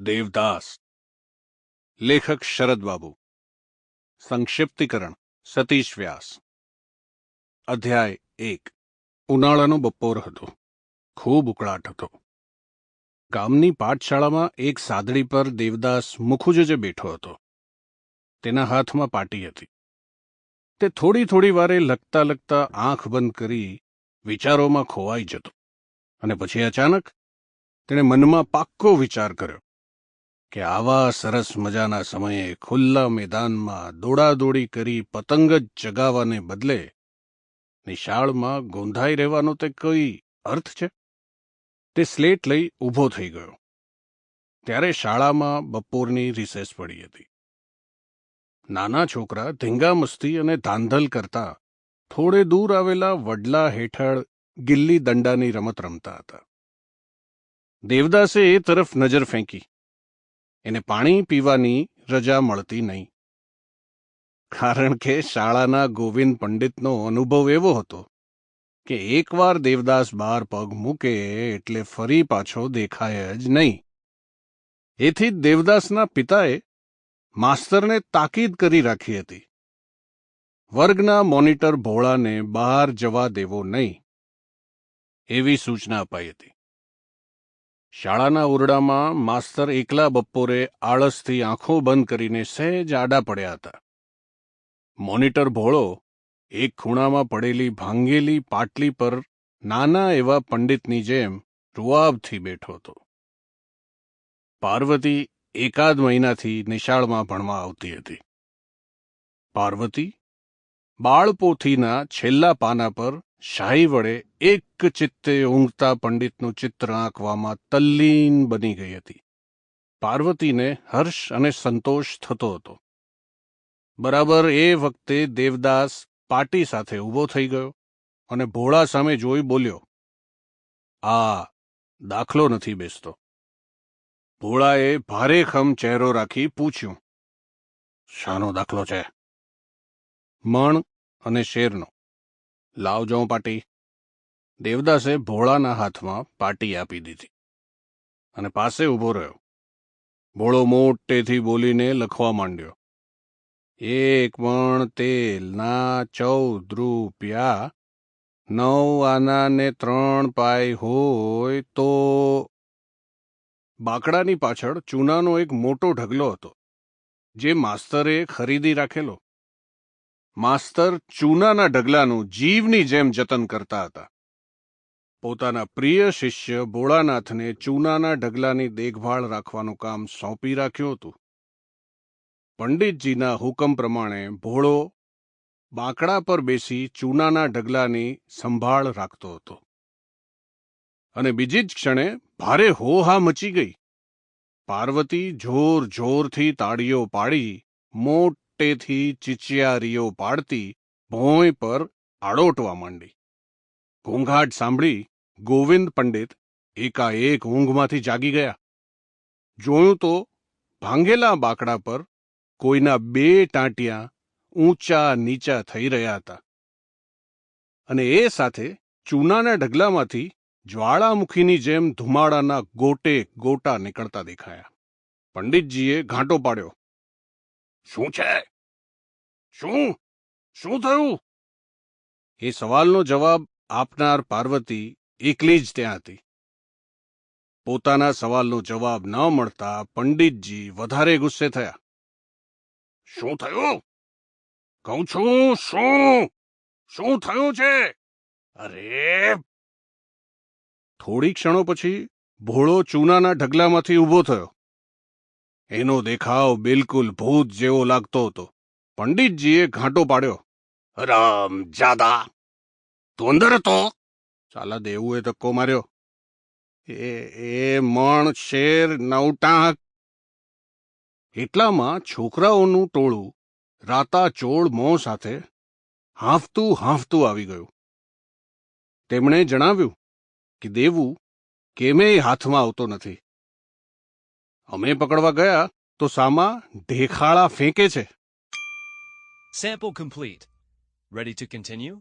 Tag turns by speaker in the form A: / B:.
A: દેવદાસ. લેખક શરદબાબુ સંક્ષિપ્તિકરણ, સતીશ વ્યાસ. અધ્યાય એક. ઉનાળાનો બપોર હતો. ખૂબ ઉકળાટ હતો. ગામની પાઠશાળામાં એક સાદડી પર દેવદાસ મુખુજજે બેઠો હતો. તેના હાથમાં પાટી હતી. તે થોડી થોડી વારે લખતા લખતા આંખ બંધ કરી વિચારોમાં ખોવાઈ જતો અને પછી અચાનક તેણે મનમાં પાક્કો વિચાર કર્યો. કે આવા સરસ મજાના સમયે ખુલ્લા મેદાનમાં દોડાદોડી કરી પતંગ જ ચગાવાને બદલે નિશાળમાં ગોંધાઈ રહેવાનો તે કોઈ અર્થ છે? તે સ્લેટ લઈ ઊભો થઈ ગયો. ત્યારે શાળામાં બપોરની રિસેસ પડી હતી. નાના છોકરા ધીંગામસ્તી અને ધાંધલ કરતા થોડે દૂર આવેલા વડલા હેઠળ ગિલ્લી દંડાની રમત રમતા હતા. દેવદાસે એ તરફ નજર ફેંકી. એને પાણી પીવાની રજા મળતી નહીં. કારણ કે શાળાના ગોવિંદ પંડિતનો અનુભવ એવો હતો કે એકવાર દેવદાસ બાર પગ મૂકે એટલે ફરી પાછો દેખાય જ નહીં. એથી જ દેવદાસના પિતાએ માસ્તરને તાકીદ કરી રાખી હતી. વર્ગના મોનિટર ભોળાને બહાર જવા દેવો નહીં. એવી સૂચના અપાઈ હતી. શાળાના ઓરડામાં માસ્તર એકલા બપોરે આળસથી આંખો બંધ કરીને સહેજ આડા પડ્યા હતા. મોનિટર ભોળો, એક ખૂણામાં પડેલી ભાંગેલી પાટલી પર નાના એવા પંડિતની જેમ રૂઆબથી બેઠો હતો. પાર્વતી એકાદ મહિનાથી નિશાળમાં ભણવા આવતી હતી. પાર્વતી બાળપોથીના છેલ્લા પાના પર શાહી વડે એક ચિત્તે ઊંઘતા પંડિતનું ચિત્ર આંકવામાં તલ્લીન બની ગઈ હતી. પાર્વતીને હર્ષ અને સંતોષ થતો હતો. બરાબર એ વખતે દેવદાસ પાટી સાથે ઊભો થઈ ગયો અને ભોળા સામે જોઈ બોલ્યો, આ દાખલો નથી બેસતો. ભોળાએ ભારેખમ ચહેરો રાખી પૂછ્યું, શાનો દાખલો છે? મણ અને શેરનો. લાવ જાઉં પાટી. દેવદાસે ભોળાના હાથમાં પાટી આપી દીધી અને પાસે ઊભો રહ્યો. ભોળો મોટેથી બોલીને લખવા માંડ્યો. એક મણ તેલના ચૌદ રૂપિયા, નવ આના ને ત્રણ પાય હોય તો બાકડાની પાછળ ચૂનાનો એક મોટો ઢગલો હતો, જે માસ્તરે ખરીદી રાખેલો. માસ્તર ચૂનાના ઢગલાનું જીવની જેમ જતન કરતા હતા. પોતાના પ્રિય શિષ્ય ભોળાનાથને ચૂનાના ઢગલાની દેખભાળ રાખવાનું કામ સોંપી રાખ્યું હતું. પંડિતજીના હુકમ પ્રમાણે ભોળો બાંકડા પર બેસી ચૂનાના ઢગલાની સંભાળ રાખતો હતો. અને બીજી જ ક્ષણે ભારે હોહા મચી ગઈ. પાર્વતી જોર જોરથી તાળીઓ પાડી મોટેથી ચિચિયારીઓ પાડતી ભોંય પર આડોટવા માંડી. ઘોંઘાટ સાંભળી ગોવિંદ પંડિત એકાએક ઊંઘમાંથી જાગી ગયા. જોયું તો ભાંગેલા બાકડા પર કોઈના બે ટાંટિયા ઊંચા નીચા થઈ રહ્યા હતા. અને એ સાથે ચૂનાના ઢગલામાંથી જ્વાળામુખીની જેમ ધુમાડાના ગોટે ગોટા નીકળતા દેખાયા. પંડિતજીએ ઘાંટો પાડ્યો. શું છે? શું? શું થયું? એ સવાલનો જવાબ આપનાર પાર્વતી એકલી જ ત્યાં હતી. પોતાના સવાલનો જવાબ ન મળતા પંડિતજી વધારે ગુસ્સે થયા. શું થયું? કહું છું શું? શું થયું છે? અરે! થોડી ક્ષણો પછી ભોળો ચૂનાના ઢગલામાંથી ઊભો થયો. એનો દેખાવ બિલકુલ ભૂત જેવો લાગતો હતો. પંડિતજીએ ઘાંટો પાડ્યો. રામ જાદા તું. અંદર ચાલા, દેવુએ ધક્કો માર્યો. એ એ મણ, શેર, નવટાંક. એટલામાં છોકરાઓનું ટોળું રાતા ચોળ મોં સાથે હાંફતું હાંફતું આવી ગયું. તેમણે જણાવ્યું કે દેવું કેમેય હાથમાં આવતો નથી. અમે પકડવા ગયા તો સામા ઢેખાળા ફેંકે છે
B: Sample complete. Ready to continue?